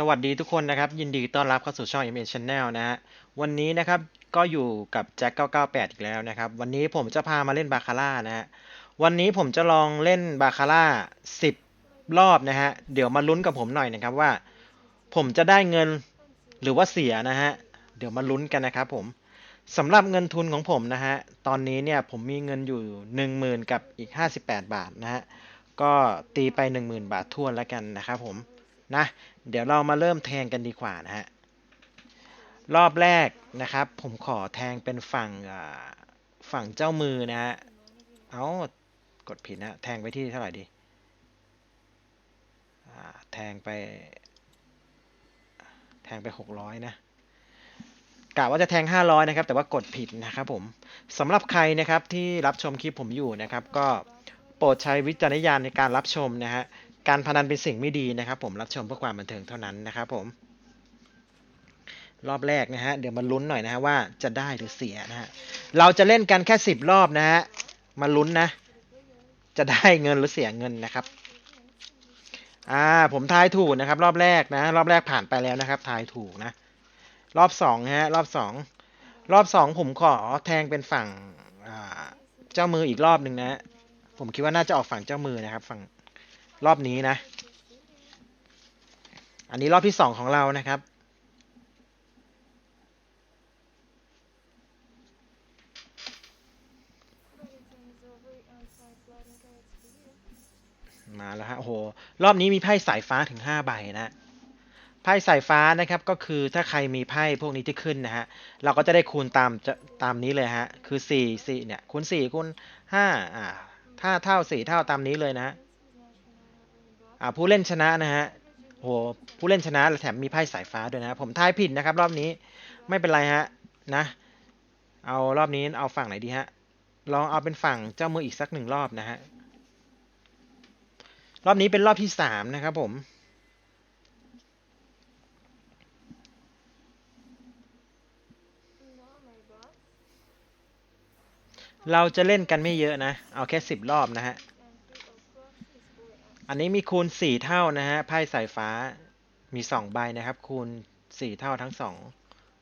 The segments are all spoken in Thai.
สวัสดีทุกคนนะครับ ยินดีต้อนรับเข้าสู่ช่อง m อ Channel นะฮะวันนี้นะครับก็อยู่กับแจ็ค998 อีกแล้วนะครับ วันนี้ผมจะพามาเล่นบาคาร่านะฮะวันนี้ผมจะลองเล่นบาคาร่า 10 รอบนะฮะเดี๋ยวมาลุ้นกับผมหน่อยนะครับว่า ผมจะได้เงินหรือว่าเสียนะฮะเดี๋ยวมาลุ้นกันนะครับผมสำหรับเงินทุนของผมนะฮะตอนนี้เนี่ยผมมีเงินอยู่ 10,000 กับอีก 58 บาทนะฮะก็ตีไป 10,000 บาททวนแล้วกันนะครับผม นะ เดี๋ยวเรามาเริ่มแทงกันดีกว่านะฮะ รอบแรกนะครับ ผมขอแทงเป็นฝั่งฝั่งเจ้ามือนะฮะ เอากดผิดนะ แทงไปที่เท่าไหร่ดี แทงไป แทงไปหกร้อยนะกะว่าจะแทงห้าร้อยนะครับ แต่ว่ากดผิดนะครับผมสำหรับใครนะครับที่รับชมคลิปผมอยู่นะครับ ก็โปรดใช้วิจารณญาณในการรับชมนะฮะ การพนันเป็นสิ่งไม่ดีนะครับ ผมรับชมเพื่อความบันเทิงเท่านั้นนะครับผม รอบแรกนะฮะเดี๋ยวมาลุ้นหน่อยนะฮะว่าจะได้หรือเสียนะฮะเราจะเล่นกันแค่สิบรอบนะฮะมาลุ้นนะ จะได้เงินหรือเสียเงินนะครับอ่าผมทายถูกนะครับ รอบแรกนะ รอบแรกผ่านไปแล้วนะครับทายถูกนะ รอบสองฮะรอบสองรอบสองผมขอแทงเป็นฝั่งเจ้ามืออีกรอบหนึ่งนะ ผมคิดว่าน่าจะออกฝั่งเจ้ามือนะครับ ฝั่ง รอบนี้นะ อันนี้รอบที่สองของเรานะครับ มาแล้วฮะโอ้โห รอบนี้มีไพ่สายฟ้าถึงห้าใบนะไพ่สายฟ้านะครับก็คือถ้าใครมีไพ่พวกนี้ที่ขึ้นนะฮะเราก็จะได้คูณตามจะตามนี้เลยฮะคือสี่สี่เนี่ยคูณสี่คูณห้าอ่าถ้าเท่าสี่เท่าตามนี้เลยนะฮะ อ่าผู้เล่นชนะนะฮะโหผู้เล่นชนะและแถมมีไพ่สายฟ้าด้วยนะผมทายผิดนะครับ รอบนี้ไม่เป็นไรฮะนะ เอารอบนี้เอาฝั่งไหนดีฮะลองเอาเป็นฝั่งเจ้ามืออีกสักหนึ่งรอบนะฮะรอบนี้เป็นรอบที่สามนะครับผมเราจะเล่นกันไม่เยอะนะ เอาแค่สิบรอบนะฮะ อันนี้มีคูณสี่เท่านะฮะไพ่สายฟ้ามีสองใบนะครับ คูณสี่เท่าทั้งสอง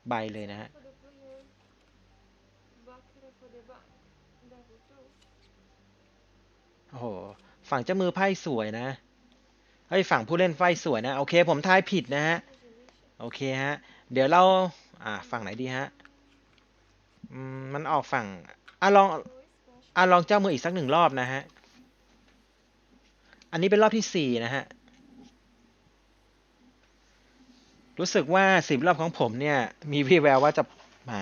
ใบเลยนะฮะโอ้โหฝั่งเจ้ามือไพ่สวยนะเฮ้ยฝั่งผู้เล่นไพ่สวยนะ โอเค ผมทายผิดนะฮะ โอเคฮะ เดี๋ยวเรา อ่า ฝั่งไหนดีฮะอืมมันออกฝั่งอะลองอะลองเจ้ามืออีกสักหนึ่งรอบนะฮะ อันนี้เป็นรอบที่สี่นะฮะ รู้สึกว่าสิบรอบของผมเนี่ย มีวี่แววว่าจะมา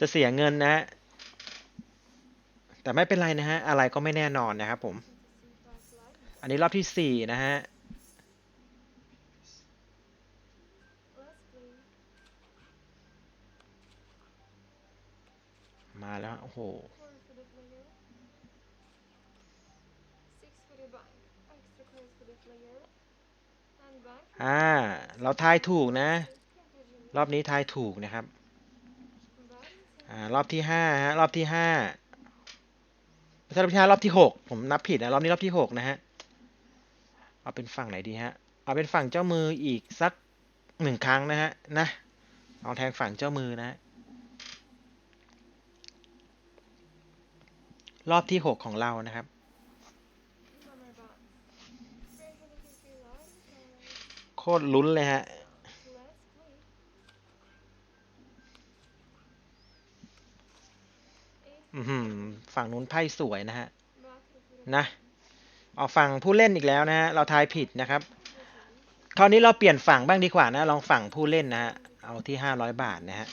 จะเสียเงินนะฮะแต่ไม่เป็นไรนะฮะ อะไรก็ไม่แน่นอนนะครับผม อันนี้รอบที่สี่นะฮะมาแล้ว โอ้โห อ่า เราทายถูกนะ รอบนี้ทายถูกนะครับ อ่ารอบที่ห้าฮะ รอบที่ห้าไม่ใช่รอบที่ห้ารอบที่หกผมนับผิดนะ รอบนี้รอบที่หกนะฮะ เอาเป็นฝั่งไหนดีฮะ เอาเป็นฝั่งเจ้ามืออีกสักหนึ่งครั้งนะฮะ นะเอาแทงฝั่งเจ้ามือนะฮะรอบที่หกของเรานะครับ โคตรลุ้นเลยฮะอือหือฝั่งนู้นไพ่สวยนะฮะ นะออกฝั่งผู้เล่นอีกแล้วนะฮะ เราทายผิดนะครับ คราวนี้เราเปลี่ยนฝั่งบ้างดีกว่านะ ลองฝั่งผู้เล่นนะฮะ เอาที่ห้าร้อยบาทนะฮะ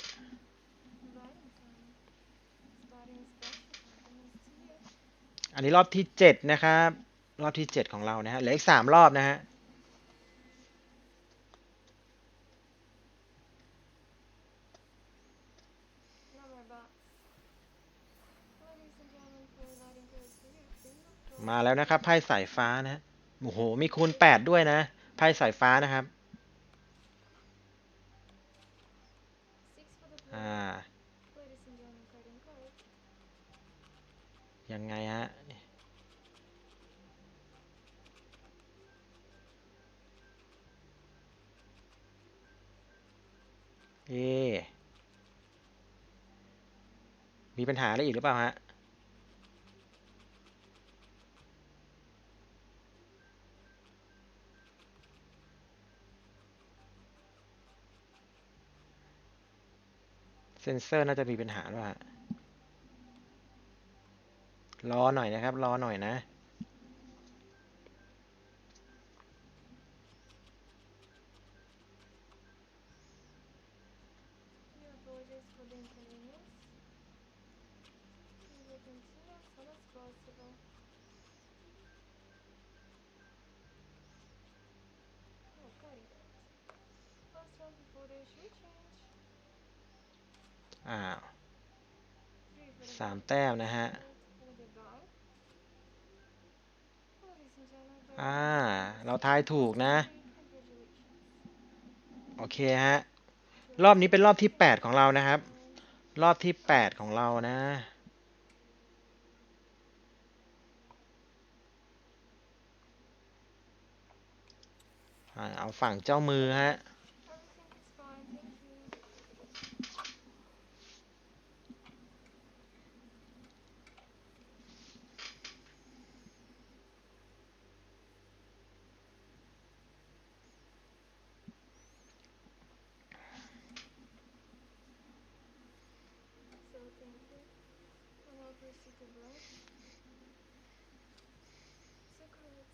อันนี้รอบที่เจ็ดนะครับ รอบที่เจ็ดของเรานะฮะ เหลืออีกสามรอบนะฮะ มาแล้วนะครับไพ่สายฟ้านะโอ้โหมีคูณแปดด้วยนะไพ่สายฟ้านะครับอ่ายังไงฮะเอมีปัญหาอะไรอีกหรือเปล่าฮะ นเซอร์น่าจะมีปัญหาด้วยฮะรอหน่อยนะครับ รอหน่อยนะ อ้าวสามแต้มนะฮะ อ่า เราทายถูกนะ โอเคฮะ รอบนี้เป็นรอบที่ 8 ของเรานะครับ รอบที่ 8 ของเรานะเอาฝั่งเจ้ามือฮะ Everything is fine, thank you. So thank you. And I'll proceed to blood. So cards.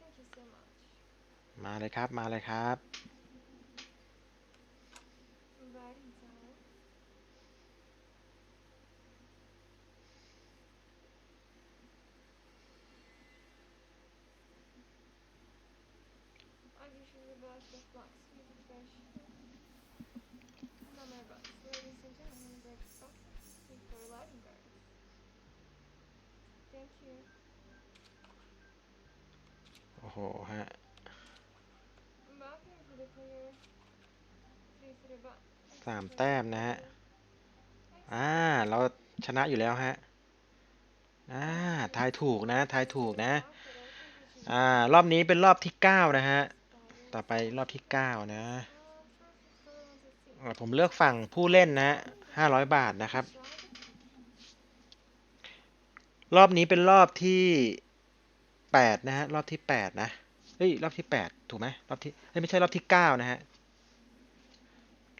Thank you so much. มาเลยครับ มาเลยครับ Writing time. I wish you the best of luck, sweet fish. โอ้โหฮะ Back here for the clear. Three for the back. สามแต้มนะฮะ อ่า เราชนะอยู่แล้วฮะ อ่า ทายถูกนะ ทายถูกนะ อ่า รอบนี้เป็นรอบที่9นะฮะ ต่อไปรอบที่9นะอ่าผมเลือกฝั่งผู้เล่นนะฮะ500บาทนะครับ รอบนี้เป็นรอบที่แปดนะฮะ รอบที่แปดนะ เฮ้ย รอบที่แปดถูกไหมรอบที่เฮ้ยไม่ใช่รอบที่เก้านะฮะ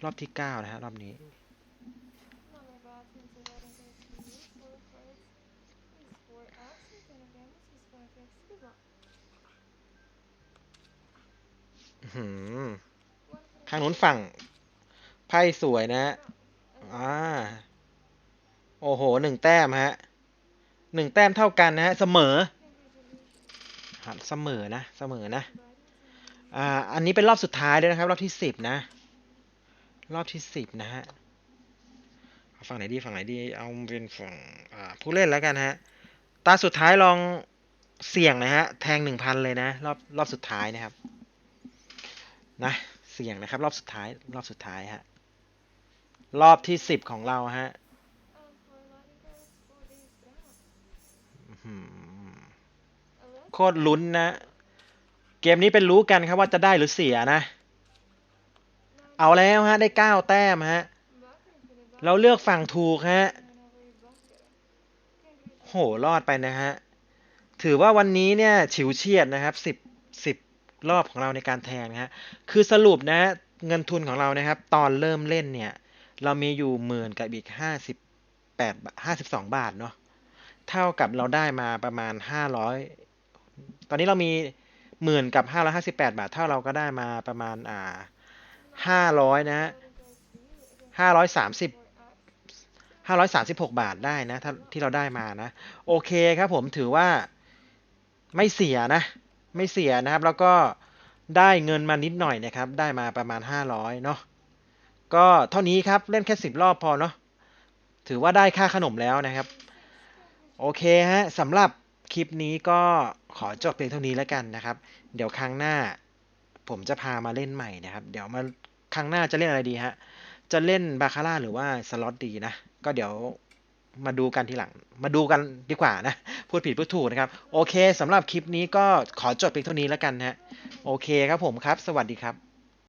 รอบที่เก้านะฮะ รอบนี้ Number box into writing guards for you. Four cards. Is for absent and again this is for fix. Good luck. อื้อหือทางนู้นฝั่ง ไพ่สวยนะ อ่า โอ้โห หนึ่งแต้มฮะ หนึ่งแต้มเท่ากันนะฮะเสมอเสมอนะเสมอนะอ่าอันนี้เป็นรอบสุดท้ายด้วยนะครับ รอบที่สิบนะ รอบที่สิบนะฮะฝั่งไหนดีฝั่งไหนดีเอาเป็นฝั่งอ่าผู้เล่นแล้วกันฮะตาสุดท้ายลองเสี่ยงนะฮะแทงหนึ่งพันเลยนะรอบรอบสุดท้ายนะครับนะเสี่ยงนะครับ รอบสุดท้ายรอบสุดท้ายฮะรอบที่สิบของเราฮะ โคตรลุ้นนะ เกมนี้เป็นรู้กันครับว่าจะได้หรือเสียนะ เอาแล้วฮะ ได้เก้าแต้มฮะ เราเลือกฝั่งถูกฮะ โห รอดไปนะฮะ ถือว่าวันนี้เนี่ย ฉิวเฉียดนะครับสิบสิบรอบของเราในการแทงนะฮะ คือสรุปนะฮะเงินทุนของเรานะครับ ตอนเริ่มเล่นเนี่ย เรามีอยู่หมื่นกับอีกห้าสิบแปดห้าสิบสองบาทเนาะ เท่ากับเราได้มาประมาณห้าร้อยตอนนี้เรามีหมื่นกับห้าร้อยห้าสิบแปดบาท เท่าเราก็ได้มาประมาณอ่าห้าร้อยนะฮะ Writing guards for you. Again, ห้าร้อยสามสิบห้าร้อยสามสิบหกบาทได้นะที่เราได้มานะ โอเคครับผมถือว่าไม่เสียนะ ไม่เสียนะครับ แล้วก็ได้เงินมานิดหน่อยนะครับ ได้มาประมาณห้าร้อยเนาะก็เท่านี้ครับ เล่นแค่สิบรอบพอเนาะถือว่าได้ค่าขนมแล้วนะครับ โอเคฮะสำหรับคลิปนี้ก็ขอจบเพียงเท่านี้แล้วกันนะครับ เดี๋ยวครั้งหน้าผมจะพามาเล่นใหม่นะครับ เดี๋ยวมาครั้งหน้าจะเล่นอะไรดีฮะ จะเล่นบาคาร่าหรือว่าสล็อตดีนะ ก็เดี๋ยวมาดูกันทีหลัง มาดูกันดีกว่านะ พูดผิดพูดถูกนะครับ โอเคสำหรับคลิปนี้ก็ขอจบเพียงเท่านี้แล้วกันนะฮะ โอเคครับผมครับ สวัสดีครับ